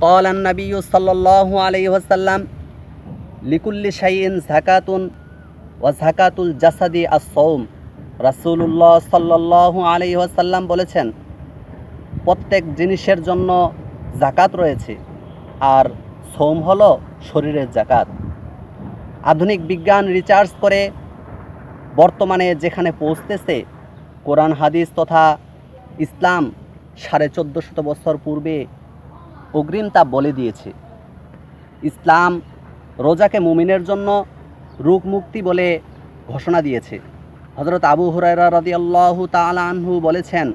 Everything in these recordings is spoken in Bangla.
قال النبي صلى الله عليه وسلم লিকুল্লি শাইইন জাকাতুন ওয়া জাকাতুল জাসাদি আস-সাওম রাসূলুল্লাহ সাল্লাল্লাহু আলাইহি ওয়াসাল্লাম বলেছেন প্রত্যেক জিনিসের জন্য জাকাত রয়েছে আর সোম হলো শরীরের জাকাত আধুনিক বিজ্ঞান রিচার্জ করে বর্তমানে যেখানে পৌঁছতেছে কোরআন হাদিস তথা ইসলাম সাড়ে চোদ্দো শত বছর পূর্বে অগ্রিম তা বলে দিয়েছে। ইসলাম রোজাকে মুমিনের জন্য রোগ মুক্তি বলে ঘোষণা দিয়েছে। হজরত আবু হুরায়রা রাদিয়াল্লাহু তাআলা আনহু বলেছেন,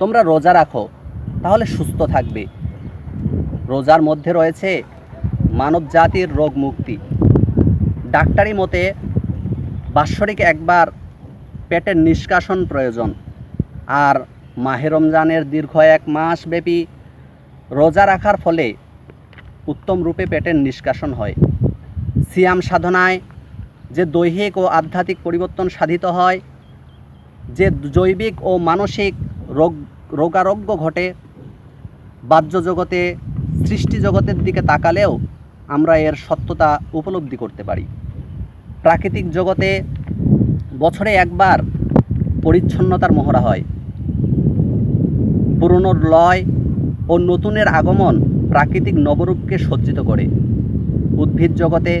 তোমরা রোজা রাখো, তাহলে সুস্থ থাকবে। রোজার মধ্যে রয়েছে মানব জাতির রোগ মুক্তি ডাক্তারি মতে বাৎসরিক একবার পেটের নিষ্কাশন প্রয়োজন, আর মাহে রমজানের দীর্ঘ এক মাস ব্যাপী রোজা রাখার ফলে উত্তম রূপে পেটের নিষ্কাশন হয়। সিয়াম সাধনায় যে দৈহিক ও আধ্যাত্মিক পরিবর্তন সাধিত হয়, যে জৈবিক ও মানসিক রোগ, রোগারোগ্য ঘটে বাহ্য জগতে সৃষ্টি জগতের দিকে তাকালেও আমরা এর সত্যতা উপলব্ধি করতে পারি। প্রাকৃতিক জগতে বছরে একবার পরিচ্ছন্নতার মহড়া হয়। পুরনোর লয় ও নতুনের আগমন প্রাকৃতিক নবরূপকে সজ্জিত করে। উদ্ভিদ জগতে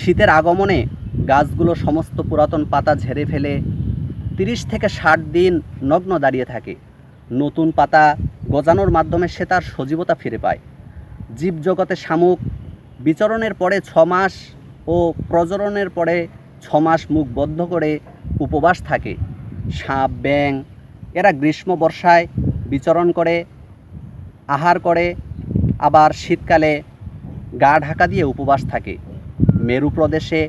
শীতের আগমনে গাছগুলো সমস্ত পুরাতন পাতা ঝেড়ে ফেলে তিরিশ থেকে ষাট দিন নগ্ন দাঁড়িয়ে থাকে। নতুন পাতা গজানোর মাধ্যমে সে তার সজীবতা ফিরে পায়। জীবজগতে শামুক, বিচরণের পরে ছ মাস ও প্রজননের পরে ছ মাস মুখ বদ্ধ করে উপবাস থাকে। সাপ ব্যাং এরা গ্রীষ্ম বর্ষায় বিচরণ করে আহার করে, আবার শীতকালে গা ঢাকা দিয়ে উপবাস থাকে। মেরু প্রদেশে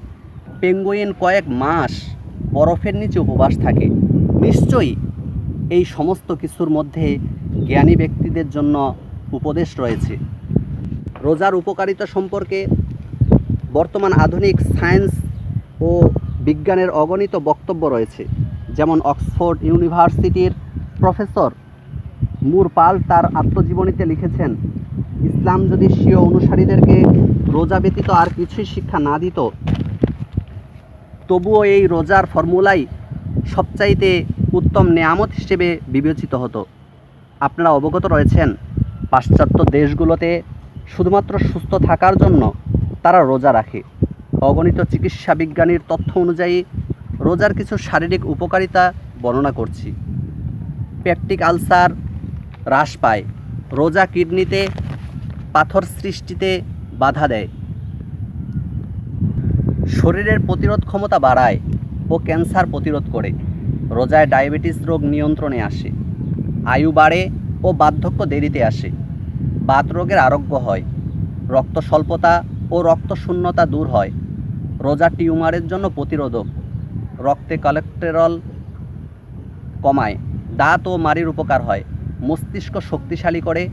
পেঙ্গুইন কয়েক মাস বরফের নিচে উপবাস থাকে। নিশ্চয়ই এই সমস্ত কিছুর মধ্যে জ্ঞানী ব্যক্তিদের জন্য উপদেশ রয়েছে। রোজার উপকারিতা সম্পর্কে বর্তমান আধুনিক সায়েন্স ও বিজ্ঞানের অগণিত বক্তব্য রয়েছে। যেমন অক্সফোর্ড ইউনিভার্সিটির প্রফেসর মুর পাল তার আত্মজীবনীতে লিখেছেন, ইসলাম যদি স্বীয় অনুসারীদেরকে রোজা ব্যতীত আর কিছুই শিক্ষা না দিত, তবুও এই রোজার ফর্মুলাই সবচাইতে উত্তম নেয়ামত হিসেবে বিবেচিত হতো। আপনারা অবগত রয়েছেন, পাশ্চাত্য দেশগুলোতে শুধুমাত্র সুস্থ থাকার জন্য তারা রোজা রাখে। অগণিত চিকিৎসা বিজ্ঞানীর তথ্য অনুযায়ী, রোজার কিছু শারীরিক উপকারিতা বর্ণনা করছি। পেপটিক আলসার হ্রাস পায়। রোজা কিডনিতে, পাথর সৃষ্টিতে বাধা দেয়। শরীরের প্রতিরোধ ক্ষমতা বাড়ায় ও ক্যান্সার প্রতিরোধ করে। রোজায় ডায়াবেটিস রোগ নিয়ন্ত্রণে আসে। আয়ু বাড়ে ও বার্ধক্য দেরিতে আসে। বাত রোগের আরোগ্য হয়। রক্ত স্বল্পতা ও রক্ত শূন্যতা দূর হয়। রোজা টিউমারের জন্য প্রতিরোধক। রক্তে কোলেস্টেরল কমায়। দাঁত ও মাড়ির উপকার হয়। মস্তিষ্ক শক্তিশালী করে,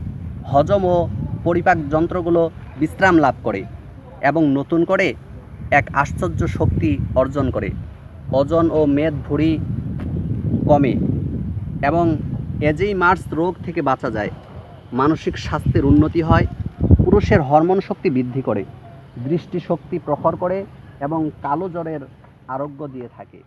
হজম ও পরিপাক যন্ত্রগুলো বিশ্রাম লাভ করে এবং নতুন করে এক আশ্চর্য শক্তি অর্জন করে। ওজন ও মেদ ভুঁড়ি কমে এবং এজেই মার্স রোগ থেকে বাঁচা যায়। মানসিক স্বাস্থ্যের উন্নতি হয়, পুরুষের হরমোন শক্তি বৃদ্ধি করে, দৃষ্টিশক্তি প্রখর করে এবং কালো জ্বরের আরোগ্য দিয়ে থাকে।